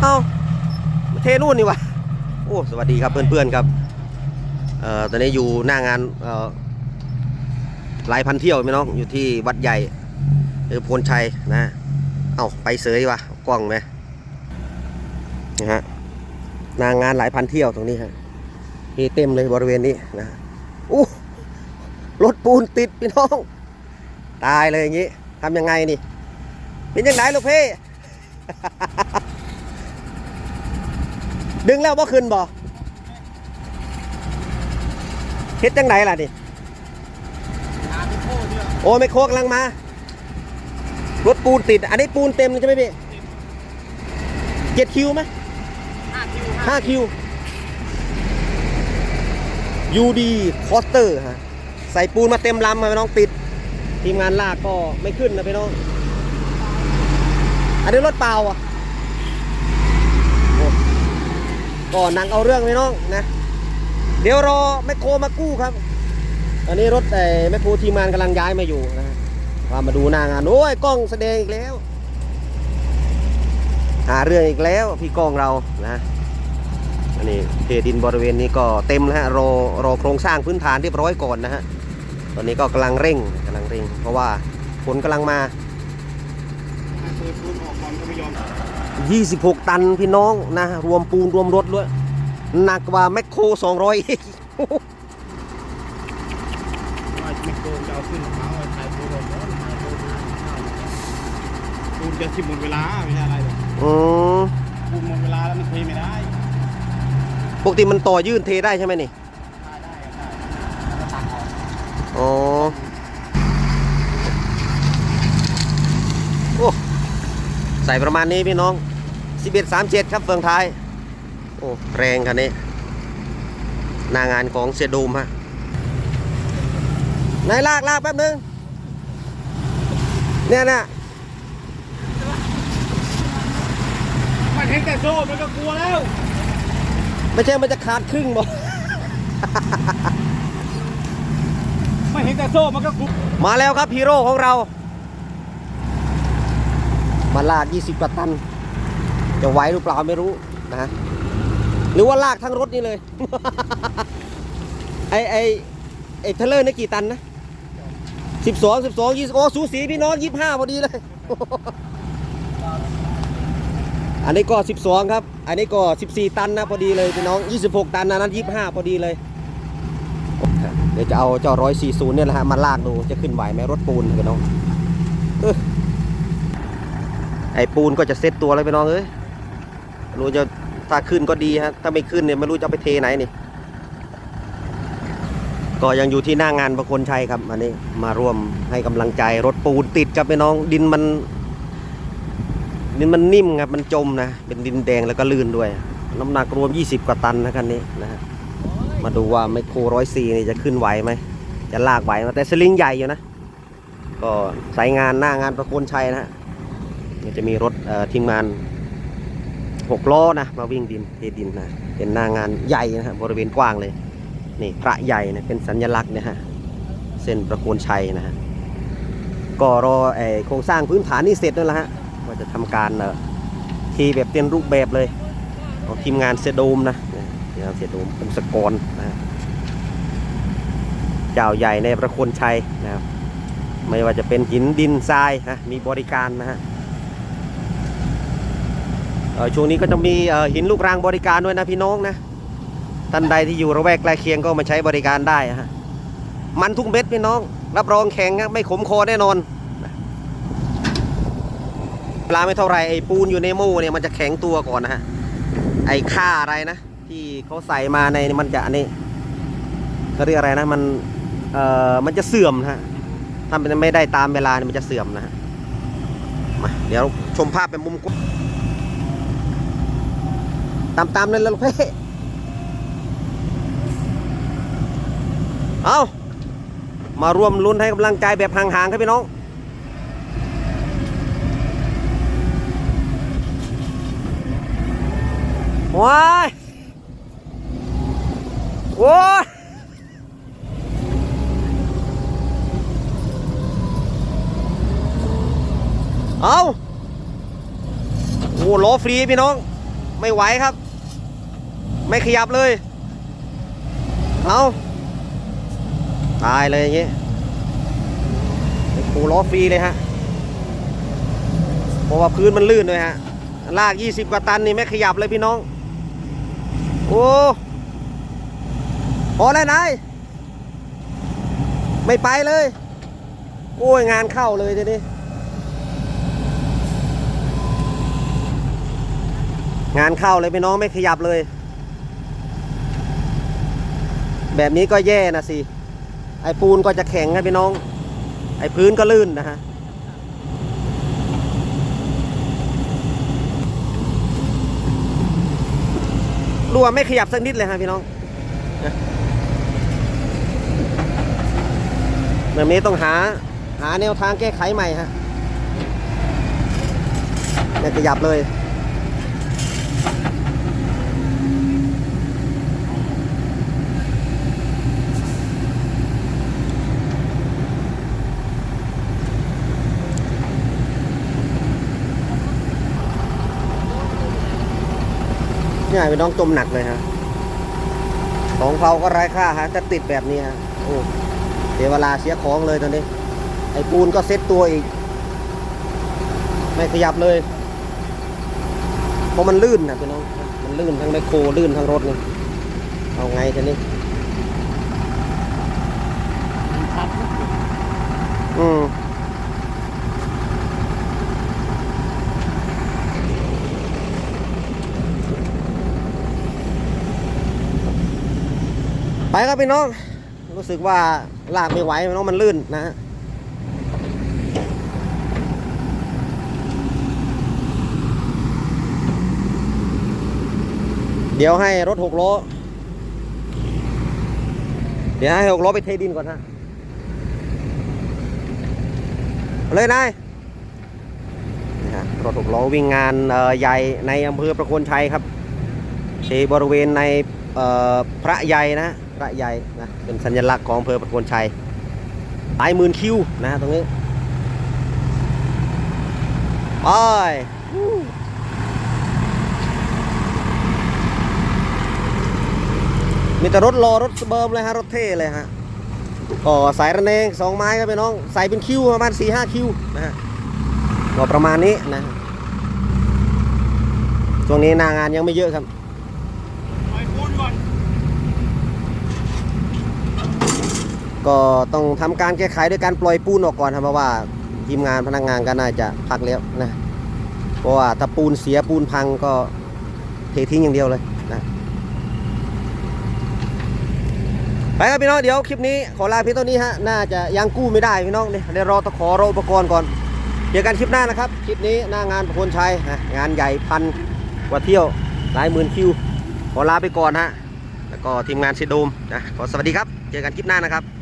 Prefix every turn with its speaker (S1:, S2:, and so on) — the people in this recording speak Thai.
S1: เอ้ามาเทนู่นนี่วะโอ้สวัสดีครับเพื่อนๆครับเอ่อตอนนี้อยู่หน้างานเอ่อหลายพันเที่ยวไหมน้องอยู่ที่วัดใหญ่เออโพนชัยนะเอ้าไปเสยวะกล้องไหมนะฮะหนางานหลายพันเที่ยวตรงนี้ครับมีเต็มเลยบริเวณนี้นะอู้รถปูนติดพี่น้อง ตายเลยอย่างนี้ทำยังไงนี่เป็นยังไงลูกพี่ ดึงแล้วบ่ขึ้นบ่เฮ็ดจังไหนล่ะนี่โอ้ไม่โคกลังมารถปูนติด อันนี้ปูนเต็มใช่ไหมพี่เจ็ดคิวไหม
S2: ห้าคิว
S1: ห้าคิวยูดีคอสเตอร์ฮะใส่ปูนมาเต็มลำมาพี่น้องติด ทีมงานลากก็ไม่ขึ้นนะพี่น้อง อันนี้รถเปล่าอะโอ้ ก็หนังเอาเรื่องพี่น้องนะ เดี๋ยวรอแมคโครมากู้ครับ อันนี้รถแต่แมคโครทีมงานกำลังย้ายมาอยู่นะว่ามาดูหน้างานโอ้ยกล้องแสดงอีกแล้ว หาเรื่องอีกแล้วพี่กล้องเรานะอันนี้เทดินบริเวณนี้ก็เต็มแล้วฮะรอรอโครงสร้างพื้นฐานเรียบร้อยก่อนนะฮะตอนนี้ก็กำลังเร่งกำลังเร่ง เพราะว่าฝนกำลังมา
S2: เปิดปูนออกก่อนก็ไม่ยอม
S1: 26 ตันพี่น้องนะ รวมปูนรวมรถด้วย หนักกว่าแมคโคร200อีก
S2: ว่าไม่โกงจะเอาขึ้นมาเอาถ่ายปูนรถถ่ายปูนปูนจะทิ่มหมดเวลาไม่ใช่อะไรหรอก
S1: อืม
S2: ปูนหมดเวลาแล้วมันเทไม่ได้
S1: ปกติมันต่อยื่นเทได้ใช่ไหมนี่
S2: ได้ได้ได้ตักออก
S1: อ๋อโอ้ ใส่ประมาณนี้พี่น้อง 11 37 ครับเฟืองท้าย โอ้แรงคันนี้หน้างานของเซดูมฮะไหนลากลากแป๊บนึง เนี่ยนะ
S2: มันเห็นแต่โซ่ มันก็กลัวแล้ว
S1: ไม่ใช่มันจะขาดครึ่งบ่
S2: ไม่เห็นแต่โซ่ มันก็กลัว
S1: มาแล้วครับฮีโร่ของเรา มาลาก 20กว่าตัน จะไหวหรือเปล่าไม่รู้นะหรือว่าลากทั้งรถนี่เลย ไอไอไอเทเลอร์นี่กี่ตันนะ12 12 20โอ้สูสีพี่น้อง25พอดีเลย อันนี้ก็12ครับ อันนี้ก็14ตันนะพอดีเลยพี่น้อง26ตันนะนั้น25พอดีเลย เดี๋ยวจะเอาเจ้าร้อยสี่ศูนย์เนี่ยแหละฮะมาลากดูจะขึ้นไหวไหมรถปูนพี่น้องเอ้ย ไอ้ปูนก็จะเซ็ตตัวเลยพี่น้องเอ้ยรู้จะถ้าขึ้นก็ดีฮะถ้าไม่ขึ้นเนี่ยไม่รู้จะไปเทไหนนี่ ก็ยังอยู่ที่หน้างานประคนชัยครับอันนี้มาร่วมให้กำลังใจรถปูนติดครับพี่น้องดินมัน ดินมันนิ่มครับมันจมนะเป็นดินแดงแล้วก็ลื่นด้วย น้ำหนักรวม 20 กว่าตันนะคันนี้นะฮะมาดูว่าไมโครร้อยซีนี่จะขึ้นไหวไหมจะลากไหวไหมแต่สลิงใหญ่อยู่นะก็สายงานหน้างานประโคนชัยนะฮะ มันจะมีรถทีมงานหกล้อนะมาวิ่งดินเทดินนะเป็นหน้างานใหญ่นะฮะบริเวณกว้างเลยนี่พระใหญ่นะเป็นสัญลักษณ์นะฮะเส้นประโคนชัยนะฮะก็รอไอโครงสร้างพื้นฐานนี่เสร็จแล้วละฮะว่าจะทำการเออทีแบบเต็มรูปแบบเลยของทีมงานเซโดมนะทีมงานเซโดมองศกรนะเจ้าใหญ่ในประโคนชัยนะครับไม่ว่าจะเป็นหินดินทรายนะมีบริการนะฮะ ช่วงนี้ก็จะมีหินลูกรังบริการด้วยนะพี่น้องนะท่านใดที่อยู่ระแวกใกล้เคียงก็มาใช้บริการได้ฮะมันทุกเม็ดพี่น้อง รับรองแข็งไม่ขมคอแน่นอนปลาไม่เท่าไรไอ้ปูนอยู่ในหมูเนี่ยมันจะแข็งตัวก่อนนะฮะไอ้ค่าอะไรนะที่เขาใส่มาในมันจะนนี้เขาเรียกอะไรนะมันเอ่อมันจะเสื่อมนะฮะถ้ามันไม่ได้ตามเวลาเนี่ยมันจะเสื่อมนะฮะมาเดี๋ยวชมภาพเป็นมุมกว้าง ตามตามๆเลยลูกเพ่เอามาร่วมลุ้นให้กำลังใจแบบห่างๆครับพี่น้องว้ายโอ้ยเอาโอ้ล้อฟรีพี่น้อง ไม่ไหวครับ ไม่ขยับเลย เอาตายเลยอย่างงี้ปูล้อฟรีเลยฮะเพราะว่าพื้นมันลื่นด้วยฮะ ลาก 20 กว่าตันนี่ไม่ขยับเลยพี่น้อง โอ้พอแล้วนายไม่ไปเลย โอ้ยงานเข้าเลยทีนี้ งานเข้าเลยพี่น้องไม่ขยับเลย แบบนี้ก็แย่นะสิ ไอปูนก็จะแข็งครับพี่น้อง ไอพื้นก็ลื่นนะฮะ รั่วไม่ขยับสักนิดเลยฮะพี่น้อง แบบนี้ต้องหาหาแนวทางแก้ไขใหม่ฮะไม่ขยับเลย เนี่ยพี่น้องจมหนักเลยฮะ ของเขาก็ไร้ค่าฮะจะติดแบบนี้ฮะ โอ้เสียเวลาเสียของเลยตอนนี้ ไอ้ปูนก็เซ็ตตัวอีก ไม่ขยับเลย เพราะมันลื่นนะพี่น้อง มันลื่นทั้งไมโครลื่นทั้งรถนี่เอาไงทีนี้อืม ไปครับพี่น้อง รู้สึกว่าลากไม่ไหวพี่น้องมันลื่นนะฮะเดี๋ยวให้รถหกล้อ เดี๋ยวให้หกล้อไปเทดินก่อนฮะเลยนายรถหกล้อวิ่งงานใหญ่ในอำเภอประโคนชัยครับที่บริเวณในพระใหญ่นะ พระใหญ่นะเป็นสัญลักษณ์ของอำเภอประโคนชัยหลายหมื่นคิวนะฮะตรงนี้ไปมีแต่รถรอรถเบิร์มเลยฮะ รถเท่เลยฮะก็สายระเนงสองไม้ครับพี่น้อง ใส่เป็นคิวประมาณสี่ห้าคิวนะฮะก็ประมาณนี้นะช่วงนี้หนางานยังไม่เยอะครับ
S2: ปล่อยปูนก่อน
S1: ก็ต้องทำการแก้ไขด้วยการปล่อยปูนออกก่อนครับเพราะว่าทีมงานพนักงานก็น่าจะพักแล้วนะเพราะว่าถ้าปูนเสียปูนพังก็เททิ้งอย่างเดียวเลยนะไปครับพี่น้องเดี๋ยวคลิปนี้ขอลาพียงเท่านี้ฮะน่าจะยังกู้ไม่ได้พี่น้องเนี่ยเดี๋ยวรอตะขอรออุปกรณ์ก่อนเจอกันคลิปหน้านะครับคลิปนี้หน้างานประคนชัยนะงานใหญ่พันกว่าเที่ยวหลายหมื่นคิวขอลาไปก่อนฮะแล้วก็ทีมงานเซโดมนะขอสวัสดีครับ เจอกันคลิปหน้านะครับ